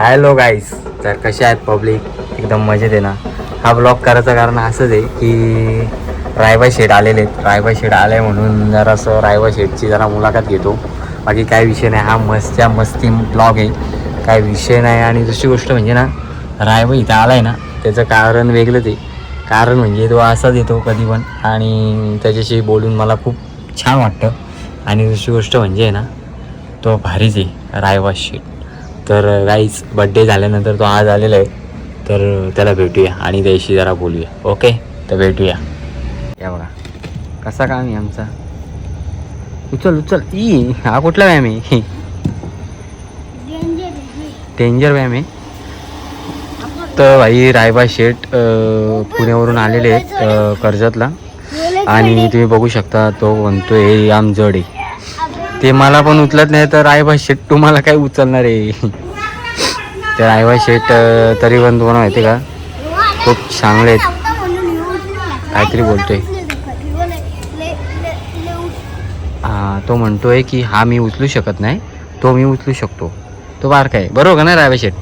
Hello गाईस तर कसे आहेत पब्लिक एकदम मजेत आहे ना. हा ब्लॉग करायचं कारण असंच आहे की रायबा शेड आलेले आहेत. रायबा शेड आले म्हणून जरासं रायबा शेडची जरा मुलाखत घेतो. बाकी काय विषय नाही. हा मस्त्या मस्ती ब्लॉग आहे. काय विषय नाही आणि दुसरी गोष्ट म्हणजे ना रायबा इथं आला आहे ना त्याचं कारण वेगळंच आहे. कारण म्हणजे तो असाच येतो कधी पण आणि त्याच्याशी बोलून मला खूप छान वाटतं. आणि दुसरी गोष्ट म्हणजे आहे ना तो भारीच आहे रायबा शेड तर गाईच बड्डे झाल्यानंतर तो आज आलेला आहे. तर त्याला भेटूया आणि त्याशी जरा बोलूया. ओके तर भेटूया. या बघा. कसा काम आहे आमचा? उचल उचल. ई हा कुठला व्यायाम आहे? डेंजर व्यायाम आहे. तर भाई रायबा शेठ पुण्यावरून आलेले आहेत कर्जतला. आणि तुम्ही बघू शकता तो म्हणतोय हे आम जड आहे. ते मला पण उचलत नाही तर रायबा शेट तुम्हाला काय उचलणार आहे? तर रायबा शेट तरी पण तुम्हाला माहिती आहे का? खूप चांगले आहेत. काहीतरी बोलतोय. हां तो म्हणतोय की हा मी उचलू शकत नाही तो मी उचलू शकतो. तो बारका आहे. बरोबर का नाही रायबा शेट?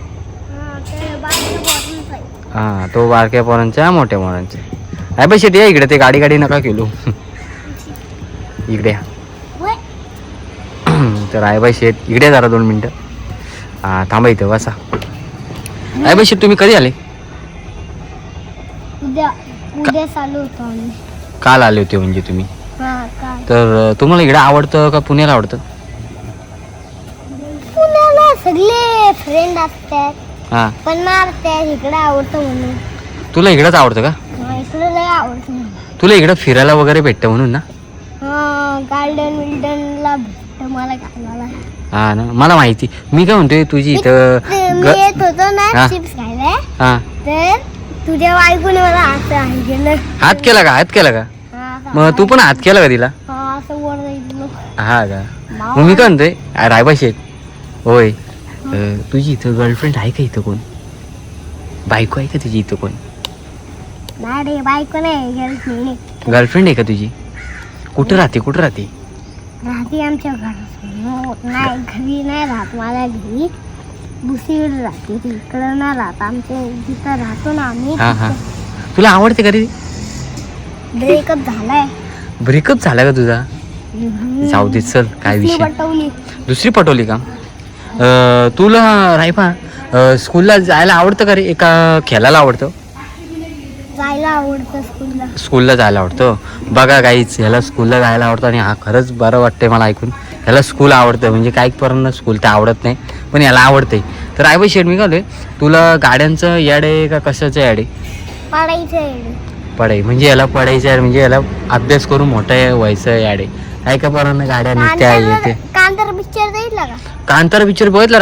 हा तो बारक्या पोरांचा मोठ्या पोरांचा रायबा शेट या इकडे ते गाडी गाडी नका केलो. इकडे या. तर रायबाई शेठ इकडे जरा दोन मिनटं. हा थांबा इथं बसा. रायबाई शेठ तुम्ही कधी आले? उद्या उद्या चालू होतो आम्ही. काल आले होते म्हणजे तुम्ही? हा काय तर तुम्हाला इकडे आवडतं का पुण्याला आवडतं? पुण्याला सगळे फ्रेंड असतात. हां. पण मारतात इकडे आवडतं म्हणून. तुला इकडंच आवडतं का? हा, इकडे लय आवडतं म्हणून तुला इकडं फिरायला वगैरे भेटतं म्हणून ना? हा गार्डन विल्डनला भेटतं मला. हा ना मला माहिती. मी काय म्हणतोय तुझी इथं ते मी ग- येत होतो हा. ना चिप्स खायला. हां. तर तुझ्या बायकोने मला हात आहे केलं हात केला का? हात केला का? मग तू पण हात केला का तिला? हा, असं वर जायचं हा का? मग मी काय म्हणतोय आ, रायबा शेठ. होय. अं, तुझी इथं गर्लफ्रेंड आहे का इथं कोण? बायको आहे का तुझी इथं कोण? नाही रे बायको नाही गर्लफ्रेंड गर्लफ्रेंड आहे का तुझी? कुठं राहते कुठं राहते? राहते आमच्या घरात. नाही. घरी नाही राहत घरी राहते नाही राहत. आमच्या जिथं राहतो ना आम्ही हा हा. तुला आवडते का रे? ब्रेकअप झालाय. ब्रेकअप झाला का तुझा? जाऊ दे चल काय दुसरी विषय? पटवली. दुसरी पटवली का? अं, तुला रायबा अं, स्कूलला जायला आवडतं का रे? एका खेळायला आवडतं? जायला आवडतं स्कूलला स्कूलला जायला आवडतं? बघा काहीच ह्याला स्कूलला जायला आवडतं आणि हा खरंच बरं वाटतंय मला ऐकून. ह्याला स्कूल आवडतं म्हणजे काही पोरांना स्कूल तर आवडत नाही पण याला आवडतंय. तर रायबाई शेड मी काय तुला गाड्यांचं याड आहे का कशाचं याड आहे? पढाई म्हणजे याला पडायचं आहे म्हणजे याला अभ्यास करून मोठं व्हायचं याड आहे. काय का पोरांना गाड्या निघत्या येते? कांतार पिक्चर का? कांतारा पिक्चर बघितलं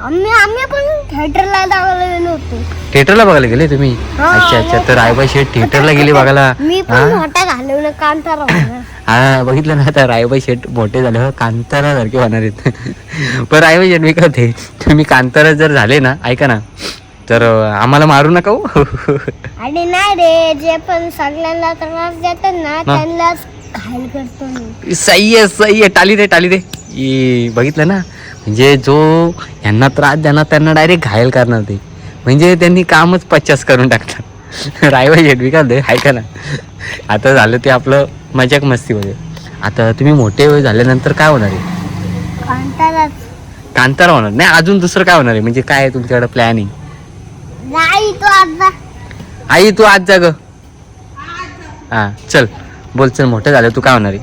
आम्ही आम्ही पण थिएटरला दाखवला गेलो होतो. थिएटरला बघायला गेले तुम्ही? अच्छा अच्छा. तर रायबाई शेठ थिएटरला गेले बघायला. मी पण? मोठा घालवलं कांतारा. हा बघितलं ना आता रायबाई शेठ मोठे झाले हो, कांतारा सारखे होणार आहेत. पण रायबाई शेठ मी काय होते तुम्ही कांतारा जर झाले ना ऐका ना तर आम्हाला मारू नका हो. आणि नाही रे जे पण सगळ्यांना त्रास देतात ना त्यांनाच घायल करतो मी. सही आहे सही आहे टाली दे टाली दे. बघितलं ना म्हणजे जो यांना त्रास देणार त्यांना डायरेक्ट घायल करणार ते. म्हणजे त्यांनी कामच पचास करून टाकतात. रायबाई शेठ मी काय म्हणते, ऐका ना आता झालं ते आपलं मजाक मस्तीमध्ये आता तुम्ही मोठे झाल्यानंतर काय होणार आहे? कांतारा होणार. नाही अजून दुसरं काय होणार आहे? म्हणजे काय आहे तुमच्याकडे प्लॅनिंग नाही तो आता आई तू आज जा ग. हा चल. बोल चल मोठं झालं तू काय होणार आहे?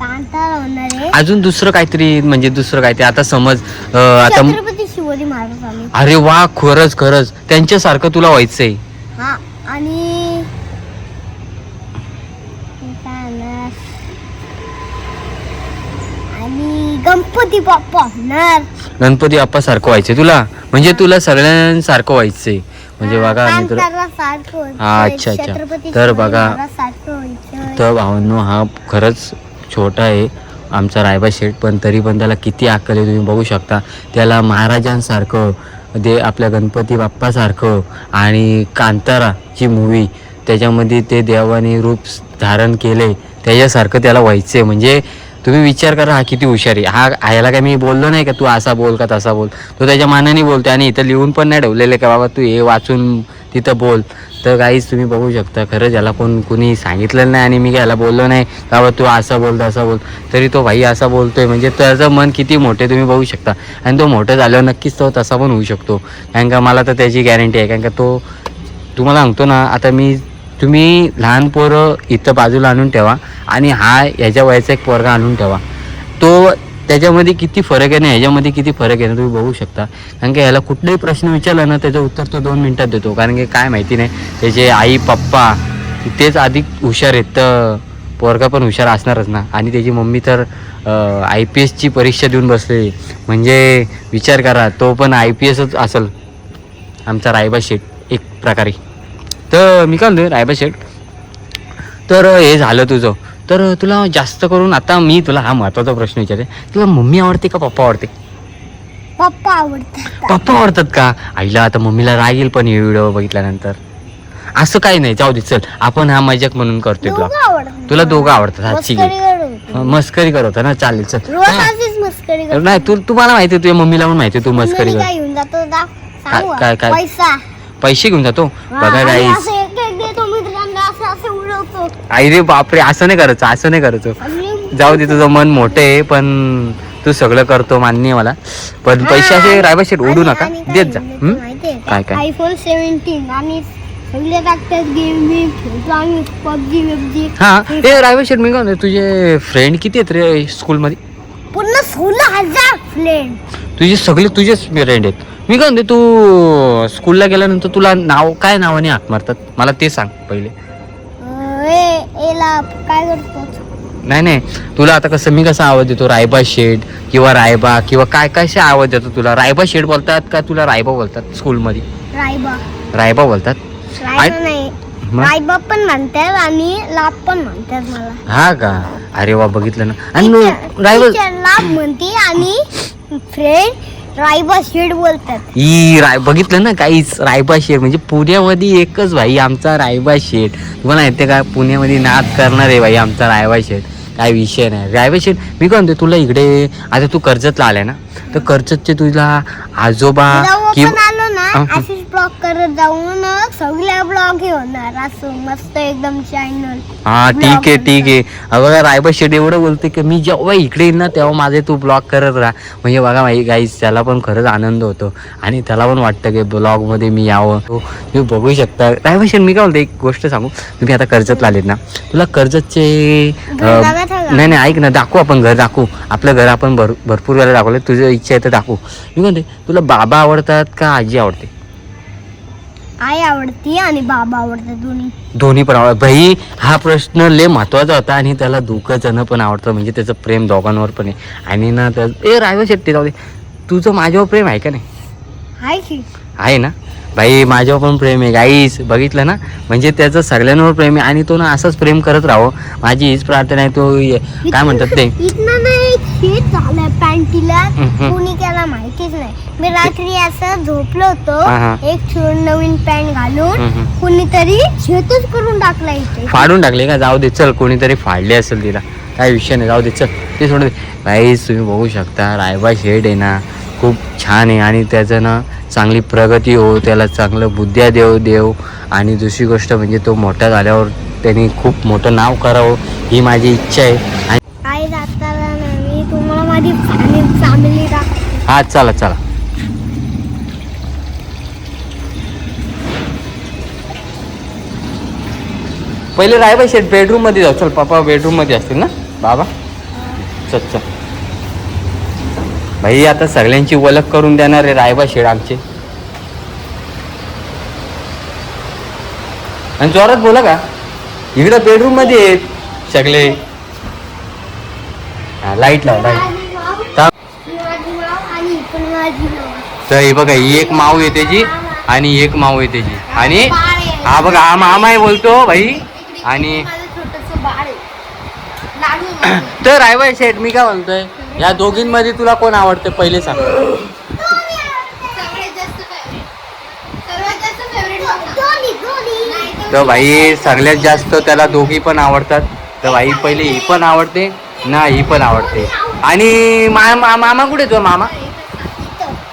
कांतारा होणार आहे. अजून दुसरं काहीतरी म्हणजे दुसरं काहीतरी. आता समज अं, आता छत्रपती शिवाजी महाराज आले. अरे वा खरंच खरंच. त्यांच्यासारखं तुला व्हायचंय. हा आणि हे काय होणार? आणि गणपती बाप्पा होणार गणपती बाप्पा सारखं व्हायचंय तुला म्हणजे तुला सगळ्यांसारखं व्हायचंय म्हणजे बघा मित्र व्हायचं, हा, अच्छा, अच्छा. तर बघा. व्हायचं. तर भावांनो हा खरंच छोटा आहे आमचा रायबा शेठ पण तरी पण त्याला किती अक्कल आहे तुम्ही बघू शकता त्याला महाराजांसारखं ते आपल्या गणपती बाप्पासारखं आणि कांताराची मूवी त्याच्यामध्ये ते देवाने रूप धारण केले त्याच्यासारखं त्याला व्हायचं आहे म्हणजे तुम्ही विचार करा हा किती हुशार आहे. हा ह्याला काय मी बोललो नाही का? तू असा बोल का तसा बोल? तो त्याच्या मानाने बोलतो आणि इथं लिहून पण नाही ठेवलेलं का बाबा? तू हे वाचून तिथं बोल. तर काहीच तुम्ही बघू शकता. खरंच याला कोण कुणी सांगितलेलं नाही आणि मी याला बोललो नाही का बाबा? तू असं बोल तसा बोल. तरी तो भाई असा बोलतोय. म्हणजे त्याचं मन किती मोठे तुम्ही बघू शकता. आणि तो मोठं झाल्यावर नक्कीच तो तसा पण होऊ शकतो. कारण का मला तर त्याची गॅरंटी आहे. कारण का तो तुम्हाला सांगतो ना आता मी तुम्ही लहान पोरं इथं बाजूला आणून ठेवा आणि हा ह्याच्या वयाचा एक पोरगा आणून ठेवा. तो त्याच्यामध्ये किती फरक आहे ना ह्याच्यामध्ये किती फरक आहे ना तुम्ही बघू शकता. कारण की ह्याला कुठलाही प्रश्न विचारला ना त्याचं उत्तर तो दोन मिनटात देतो. कारण की काय माहिती नाही त्याचे आई पप्पा तेच अधिक हुशार आहेत. तर पोरगा पण हुशार असणारच ना. आणि त्याची मम्मी तर आय पी एसची परीक्षा देऊन बसली. म्हणजे विचार करा तो पण आय पी एसच असेल. आमचा रायबा शेठ एक प्रकारे. तर मी काय म्हणतोय रायबा शेठ तर हे झालं तुझं तर तुला जास्त करून आता मी तुला हा महत्त्वाचा प्रश्न विचारते तुला मम्मी आवडते का पप्पा आवडते पप्पा आवडतात पप्पा आवडतात का आईला आता मम्मीला राग येईल पण हे व्हिडिओ बघितल्यानंतर असं काही नाही जाऊ दे चल आपण हा मजाक म्हणून करतोय दोघं आवडतात तुला दोघं आवडतात हा ठीक मस्करी आहे करतो. मस्करी ना चालेल चल रोज हा. अशीच मस्करी करतो. नाही तू तुम्हाला माहिती आहे तुझ्या मम्मीला पण माहिती आहे तू मस्करी मम्मी कर काय घेऊन जातो दा? सांगू का? काय- काय? पैसा पैसे घेऊन जातो. बघा काही आई रे बापरे असं नाही करायचं असं नाही करायचं. जाऊ दे तुझं मन मोठं आहे पण तू सगळं करतो मान्य मला. पण पैसे असे रायबा शेट ओढू नका. देत जा. का? काय- काय? आयफोन सेव्हन्टीन आणि हा ए रायबा शेट मी म्हणतो, तुझे फ्रेंड किती आहेत रे स्कूलमध्ये पूर्ण सोळा हजार फ्रेंड तुझे सगळे तुझेच फ्रेंड आहेत. मी काय म्हणते तू स्कूलला गेल्यानंतर तुला नाव काय नावाने हाक मारतात मला ते सांग पहिले. एला काय करतो? नाही नाही. तुला आता कसं मी कसा आवाज देतो? रायबा शेड किंवा रायबा किंवा काय कशा आवाज देतो तुला? रायबा शेड बोलतात का तुला रायबा बोलतात स्कूलमध्ये रायबा. रायबा बोलतात? रायबा आणि- नाही. मग? रायबा पण म्हणतात आणि लाभ पण म्हणतात मला. हा का? अरे वा बघितलं ना. आणि रायबा टीचर लाभ म्हणते आणि फ्रेंड रायबा शेड बोलतात. ई राय बघितलं ना काहीच? रायबा शेठ म्हणजे पुण्यामध्ये एकच भाई आमचा रायबा शेठ तुम्हाला माहिती का पुण्यामध्ये नाद करणार आहे भाई आमचा रायबा शेठ काय विषय नाही. रायबा शेठ मी काय म्हणते तुला इकडे आता तू कर्जतला आलाय ना? तर कर्जतचे तुला आजोबा किंवा पण आलो ना. ब्लॉग करत जाऊन सगळ्या ब्लॉग हे होणार. असं मस्त एकदम चॅनल हा ठीक आहे. ठीक आहे. बघा रायबा शेठ एवढं बोलते की मी जेव्हा इकडे येईन ना तेव्हा माझे तू ब्लॉग करत राहा. म्हणजे बघा माही गाईस त्याला पण खरंच आनंद होतो. आणि त्याला पण वाटतं की ब्लॉगमध्ये मी यावं. तो तुम्ही बघू शकता. रायबा शेठ मी काय बोलते एक गोष्ट सांगू. तुम्ही आता कर्जतला आलेत ना. तुला कर्जतचे? नाही नाही ऐक ना दाखवू आपण घर दाखवू. आपलं घर आपण भर भरपूर वेळा दाखवलं. तुझं इच्छा आहे तर दाखवू. मी म्हणते तुला बाबा आवडतात का आजी आवडते? आई आवडती आणि बाबा आवडतात दोन्ही. दोन्ही पण आवडत भाई हा प्रश्न लय महत्त्वाचा होता आणि त्याला दोघं जण पण आवडतं. म्हणजे त्याचं प्रेम दोघांवर पण आहे. आणि ना त्या ए रायवा शेट्टी जाऊ दे. तुझं माझ्यावर प्रेम आहे का नाही? आहे की. आहे ना? भाई माझ्यावर पण प्रेम आहे. गाईस बघितलं ना? म्हणजे त्याचं सगळ्यांवर प्रेम आहे आणि तो ना असंच प्रेम करत राहो. माझी हीच प्रार्थना आहे. तो ये- काय म्हणतात ते? इथनं शेत झालंय पॅन्टीला. हम्म. कोणी त्याला माहितीच नाही. मी रात्री असं झोपलो हा, हा. होतो एक नवीन पॅन्ट घालून हम्म. कोणीतरी शेतच करून टाकला इथे. फाडून टाकले का? जाऊ दे चल कोणीतरी फाडले असेल तिला. काय विषय नाही जाऊ दे चल. ते सोडून दे. गाईस तुम्ही बघू शकता रायबा शेड आहे ना खूप छान आहे. आणि त्याचं ना चांगली प्रगती हो त्याला चांगलं बुद्ध्या देव देव. आणि दुसरी गोष्ट म्हणजे तो मोठा झाल्यावर त्यांनी खूप मोठं नाव करावं ही माझी इच्छा आहे. आणि आई जाताना ना मी तुम्हाला माझी फॅमिली दाखवते हा चला चला. पहिले रायबा शेट बेडरूममध्ये जाऊ. चल पप्पा बेडरूममध्ये असतील ना? बाबा? चल चल. भाई आता सगळ्यांची ओळख करून देणार आहे रायबा शेड आमचे. आणि जोरात बोला का? इकडं बेडरूममध्ये आहेत सगळे. लाइट लाव लाइट माझी माव थांब. ही माझी माव आणि ही पण माझी माव तर हे बघा ही एक माऊ आहे त्याची आणि एक माऊ आहे त्याची. आणि हा बघा हा मामा आहे बोलतो भाई. आणि तर आहे तर शेठ मी काय म्हणतोय या दोघींमध्ये तुला कोण आवडते पहिले सांग. सगळ्यात जास्त तर भाई सगळ्यात जास्त त्याला दोघी पण आवडतात. तर भाई पहिले ही पण आवडते ना ही पण आवडते. आणि मा मामा कुठे तो मामा?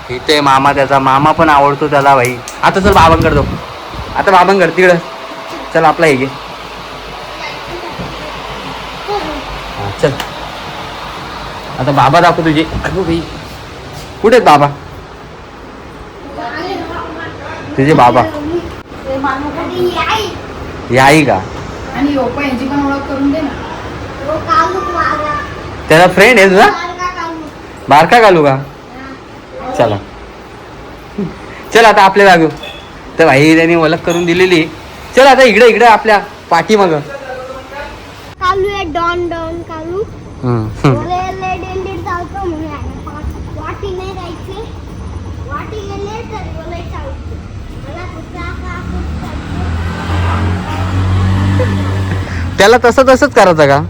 इथे मामा त्याचा मामा पण आवडतो त्याला भाई आता चल बाबांकडे जाऊ. आता बाबांकडे तिकडं. चल आपला हे घे. चल. आता बाबा दाखव तुझे. अगो भाई कुठे बाबा? तुझे बाबा. आई का? त्याचा फ्रेंड आहे तुझा? बारका घालू का? चला. चल आता आपल्या जागू तर भाई त्यांनी ओळख करून दिलेली. चल आता इकडे इकडे आपल्या पाठीमाग. कालू आहे डॉन डॉन कालू. ओले ले डेंडीत चालतो म्हणून आहे. पा- वाटी नाही जायची वाटी गेले तर ओले चालतो. मला कुठला का त्याला तसं तसंच करायचं का?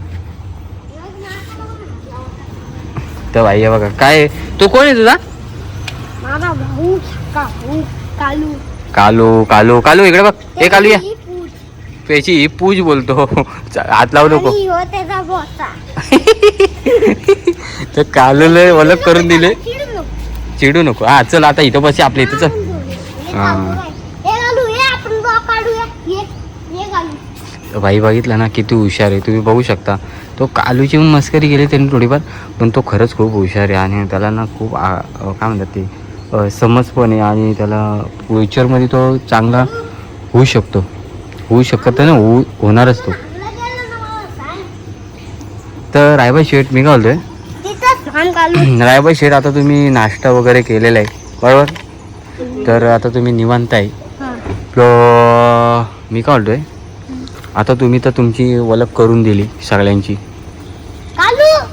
तर भाई हे बघा काय? तो कोण आहे तुझा? माझा भाऊ कालू. कालू कालू कालू कालू इकडे बघ. हे कालू या. त्याची ही पूज बोलतो. हात लावू नको. तर कालूला ओळख करून दिले. चिडू नको. हा चल आता इथं बस आपल्या इथं चल. भाई बघितलं ना किती हुशार आहे. तुम्ही बघू शकता. तो कालूची मस्करी केली त्यांनी थोडीफार पण तो खरंच खूप हुशार आहे. आणि त्याला ना खूप काय म्हणतात ते? समज पण आहे आणि त्याला फ्युचरमध्ये तो चांगला होऊ शकतो. होऊ शकत ना होऊ होणारच तो. तर रायबा शेठ मी काय बोलतोय? कालू रायबा शेठ आता तुम्ही नाश्ता वगैरे केलेला आहे बरोबर? तर आता तुम्ही निवांत आहे. मी काय बोलतोय? आता तुम्ही तर तुमची ओळख करून दिली सगळ्यांची.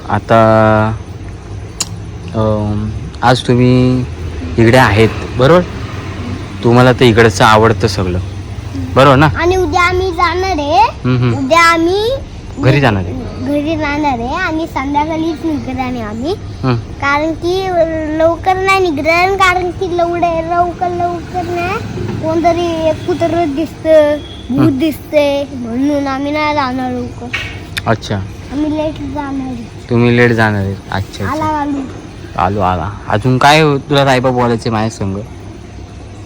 आता आज तुम्ही इकडे आहेत बरोबर? तुम्हाला तर इकडचं आवडतं सगळं. बरोबर ना? आणि उद्या आम्ही जाणार आहे. हम्म. उद्या आम्ही घरी जाणार आहे. घरी जाणार आहे आणि संध्याकाळीच निघणार आहे आम्ही. कारण की लवकर नाही निघणार कारण की लवडे लवकर लवकर नाही. कोणतरी एक कुत्र दिसतं भूत दिसते म्हणून आम्ही नाही जाणार लवकर. अच्छा. आम्ही लेट जाणार आहे. तुम्ही लेट जाणार आहे. अच्छा आला अच्छा. आलू आलो. आला अजून काय तुला रायबा बोलायचे माझ्या संग?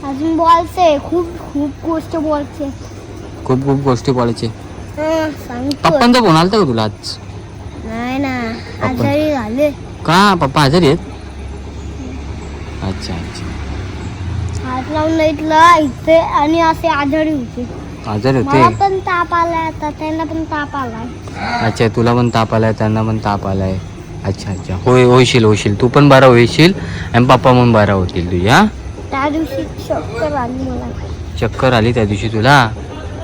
अजून बॉलचे खूप खूप गोष्ट बॉलचे खूप खूप गोष्टी बोलायचे. सांगतो. पप्पांचा फोन आलता का तुला आज? नाही ना आजारी झाले. का? पप्पा आजारी आहेत? अच्छा अच्छा. हात लावून इथलं इथे आणि असे आजारी होते. आजारी होते? पण ताप आलाय आता त्यांना पण ताप आलाय. अच्छा तुला पण ताप आलाय त्यांना पण ताप आलाय. अच्छा अच्छा. होय होशील होशील. तू पण बरा होशील आणि पप्पा पण बरा होतील तुझी हा त्या दिवशी चक्कर आली मला. चक्कर आली त्या दिवशी तुला?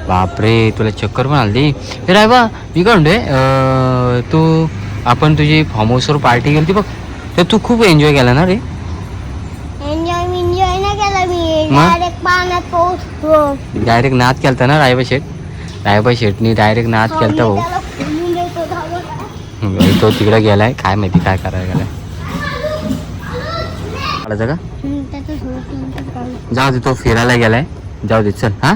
बापरे तुला चक्कर पण आली. हे राय बा मी काय म्हणतोय अं, तू आपण तुझी फार्म हाऊसवर पार्टी केली बघ. तर तू खूप एन्जॉय केला ना रे? एन्जॉय एन्जॉय नाही केला मी. मग? डायरेक्ट पाण्यात डायरेक्ट नाद केलता ना रायबा शेठ? रायबा शेठनी डायरेक्ट नाद केलता भाऊ त्याला खोलून देतो झालं का? हम्म, तो तिकडे गेलाय काय माहिती काय करायला गेलाय. का. जाऊ दे तो फिरायला गेलाय. जाऊ दे चल हा.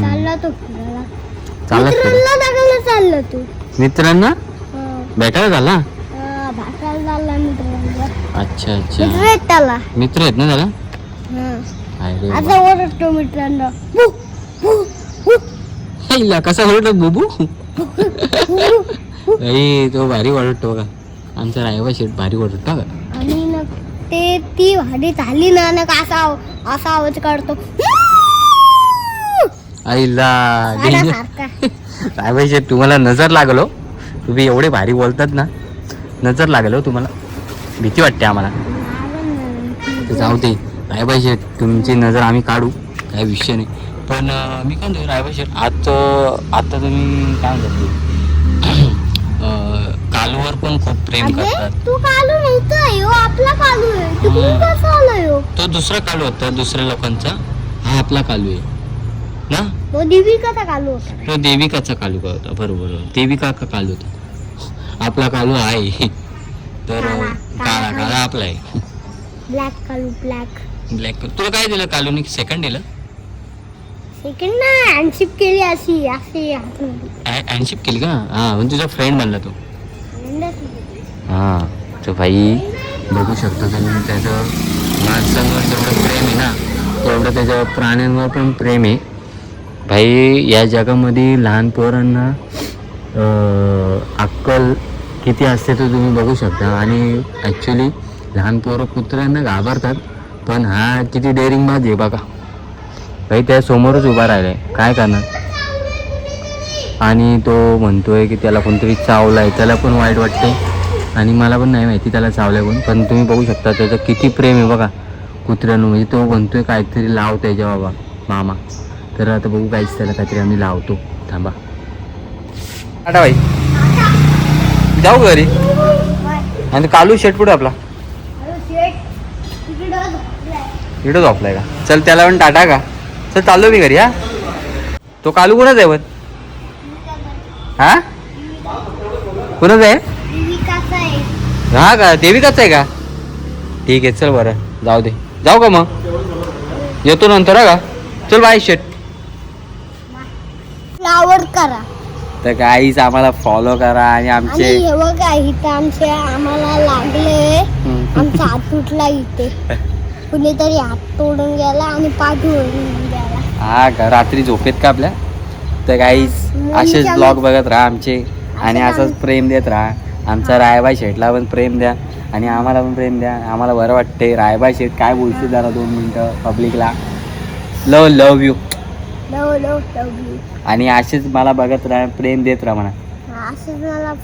चालला तो फिरायला. तू मित्रांना हा, भेटायला झाला? अच्छा अच्छा. मित्र आहेत ना त्याला? हा. आता ओरडतो मित्रांना. हिला कसा ओरडतो बुबू. अरे तो भारी ओरडतो का आमचा रायबा शेठ भारी ओरडतो का आणि ना ते ती भाडी झाली ना ना का असा असा आवाज काढतो. आईला सारखा. रायबा शेठ तुम्हाला नजर लागलो. तुम्ही एवढे भारी बोलतात ना नजर लागलो तुम्हाला. भीती वाटते आम्हाला. तर जाऊ दे रायबा शेठ तुमची नजर आम्ही काढू. काय विषय नाही. पण अं, मी काय म्हणतो रायबा शेठ आता आता तुम्ही काय म्हणतात ते, पण खूप प्रेम करतात. तू कालू नव्हता ह्यो आपला कालू आहे. तू हम्म. कसा आला ह्यो तो दुसरा कालू होता दुसऱ्या लोकांचा. हा आपला कालू आहे. ना? तो दिविकाचा कालू होता. तो देविकाचा कालू का होता? बरोबर. देविका का कालू होता? आपला कालू आहे. तर काळा, काळा आपला आहे. ब्लॅक कालू ब्लॅक ब्लॅक तुला काय दिलं कालूने? सेकंड दिलं? सेकंड ना हँडशिप केली अशी अशी हातमध्ये. हँडशिप केली का? हा म्हणजे तुझा फ्रेंड बनला तो. हां तो भाई बघू शकतो तुम्ही त्याचं माणसांवर जेवढं प्रेम आहे ना तेवढं त्याच्या प्राण्यांवर पण प्रेम आहे. भाई या जगामध्ये लहान पोरांना अक्कल किती असते तो तुम्ही बघू शकता. आणि ॲक्च्युली लहान पोरं कुत्र्यांना घाबरतात पण हा किती डेअरिंग बाज आहे बघा. भाई त्या समोरच उभा राहिलाय. काय करणार? आणि तो म्हणतोय की त्याला कोणतरी चावला आहे त्याला पण वाईट वाटते आणि मला पण नाही माहिती त्याला चावलं पण पण तुम्ही बघू शकता त्याचं किती प्रेम आहे बघा. कुत्र्यानं म्हणजे तो म्हणतोय काहीतरी लाव त्याच्या बाबा मामा. तर आता बघू काहीच त्याला काहीतरी आम्ही लावतो. थांबा. टाटा भाई जाऊ घरी. आणि कालू शेट पुढे आपला? अरे झोपलाय. का? चल त्याला पण टाटा का? चल चाललो मी घरी हा. तो कालू कुणाच आहे पण? हा? कुणाच आहे? हा का? देविकाच आहे का? ठीक आहे चल बरं. जाऊ दे. जाऊ का मग? येतो नंतर हा का? चल बाय शेट. फ्लावर करा. तर काहीच आम्हाला फॉलो करा आणि आमचे हे बघा इथं आमचे आम्हाला लागले. आमचा हात तुटला इथे. कुणीतरी हात तोडून गेला आणि पाठ ओढून गेला. हा का? रात्री झोपेत का आपल्या? तर काहीच असेच ब्लॉग बघत राहा आमचे. आणि असंच प्रेम देत राहा. आमचा रायबाई शेटला पण प्रेम द्या आणि आम्हाला पण प्रेम द्या. आम्हाला बरं वाटते रायबाई शेट काय बोलते जरा दोन मिनटं पब्लिकला लव लव यू आणि असेच मला बघत राहा प्रेम देत राहा म्हणा. असंच मला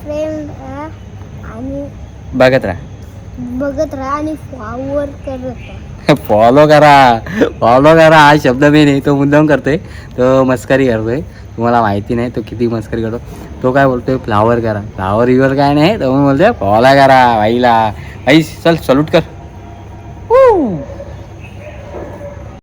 आणि बघत राहा. बघत राहा आणि करत राहा. फॉलो करा. फॉलो करा. हा शब्द मी नाही तो मुद्दाम करतोय. तो मस्करी करतोय. तुम्हाला माहिती नाही तो किती मस्करी करतो. तो काय बोलतोय? फ्लावर करा. फ्लावर इवर काय नाही तो म्हणून बोलतोय फॉलो करा बाईला. बाई चल सल्यूट कर.